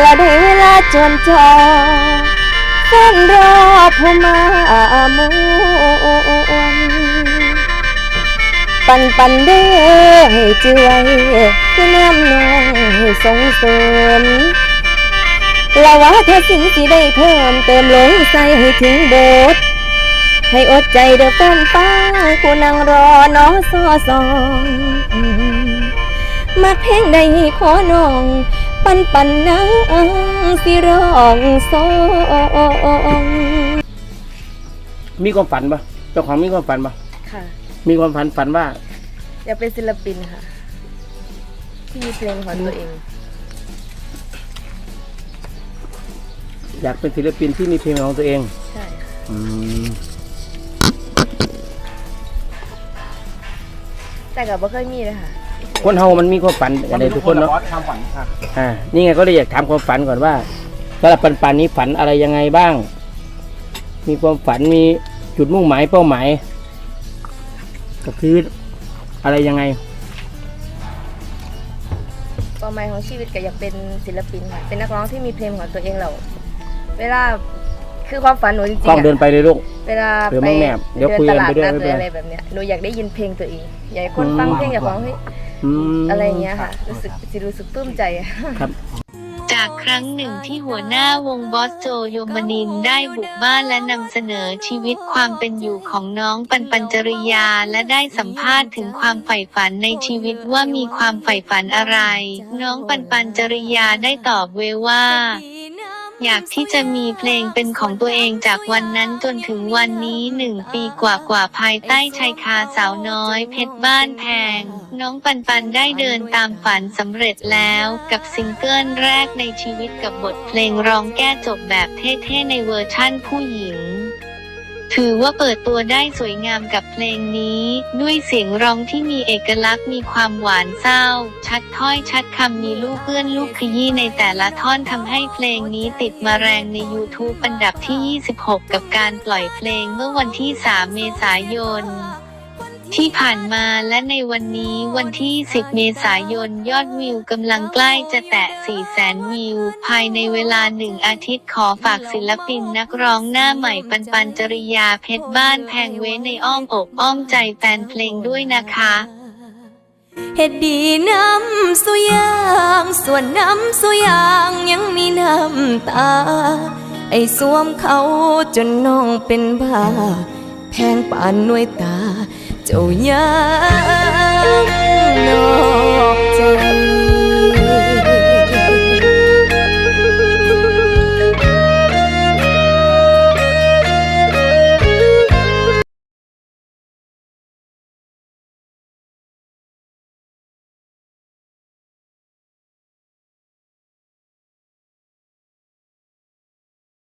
และได้เวลาจนจอเฝ้นรอผู้มามวนปันปันเด้ให้จือไว้คือน้ำนองให้สงเสริมละว่าเธอสิ่งสิได้เพิ่มเติมลงใส่ให้ถึงโบสถ์ให้อดใจเด้อแฟนฟังผู้นั่งรอน้อซอซองมักเพลงใดขอน้อง ปันปันนังสิร้องสองมีความฝันปะเจ้าของมีความฝันปะค่ะ มีความฝันฝันว่า อยากเป็นศิลปินค่ะ ที่มีเพลงของตัวเอง อยากเป็นศิลปินที่มีเพลงของตัวเอง ใช่ค่ะอืมแต่กับบ่เคยมีเลยค่ะ คนเฮามันมีความฝันอะไรทุกคนเนาะทำฝันค่ะอ่านี่ไงก็เลยอยากถามความฝันก่อนว่าสำหรับปันปันนี้ฝันอะไรยังไงบ้าง มีความฝันมีจุดมุ่งหมายเป้าหมายกับชีวิตอะไรยังไงเป้าหมายของชีวิตก็อยากเป็นศิลปินค่ะเป็นนักร้องที่มีเพลงของตัวเองเราเวลาคือความฝันหนูจริงกล้องๆเดินอะไปเลยลูกเวลาเดี๋ยวไปมั่งแนบเดี๋ยวคุยตกันลาดไปด้วยนัดไม่หเป็นรือไรอะไรแบบเนี้ยหนูอยากได้ยินเพลงตัวเองอยากให้คนอืมฟังเพลงอยากร้องให้ อืมอะไรอย่างเงี้ยค่ะ รู้สึกสิรู้สึกปลื้มใจครับจากครั้งหนึ่งที่หัวหน้าวงบอสโจโยมนินได้บุกบ้านและนำเสนอชีวิตความเป็นอยู่ของน้องปันปัญจริยาและได้สัมภาษณ์ถึงความใฝ่ฝันในชีวิตว่ามีความใฝ่ฝันอะไร น้องปันปัญจริยาได้ตอบเวว่า อยากที่จะมีเพลงเป็นของตัวเองจากวันนั้นจนถึงวันนี้หนึ่งปีกว่ากว่าภายใต้ชายคาสาวน้อยเพชรบ้านแพง น้องปันปันได้เดินตามฝันสำเร็จแล้วกับซิงเกิลแรกในชีวิตกับบทเพลงร้องแก้จบแบบเท่ๆในเวอร์ชั่นผู้หญิง ถือว่าเปิดตัวได้สวยงามกับเพลงนี้ ด้วยเสียงร้องที่มีเอกลักษณ์มีความหวานเศร้า ชัดถ้อยชัดคำมีลูกเอื้อนลูกขยี้ในแต่ละท่อนทำให้เพลงนี้ติดมาแรงใน YouTube อันดับที่ 26 กับการปล่อยเพลงเมื่อวันที่ 3 เมษายน ที่ผ่านมาและในวันนี้วันที่ 10 เมษายน ยอดวิวกำลังใกล้จะแตะ 4 แสนวิว ภายในเวลาหนึ่งอาทิตย์ขอฝากศิลปินนักร้องหน้าใหม่ปันปันจริยาเพชรบ้านแพงเว้ในอ้อมอกอ้อมใจแฟนเพลงด้วยนะคะเฮ็ดดีน้ำสุยาง ส่วนน้ำสุยางยังมีน้ำตา ไอ้สวมเขาจนน้องเป็นบ้า แพงปานหน่วยตา เจ้ายังนอกใจ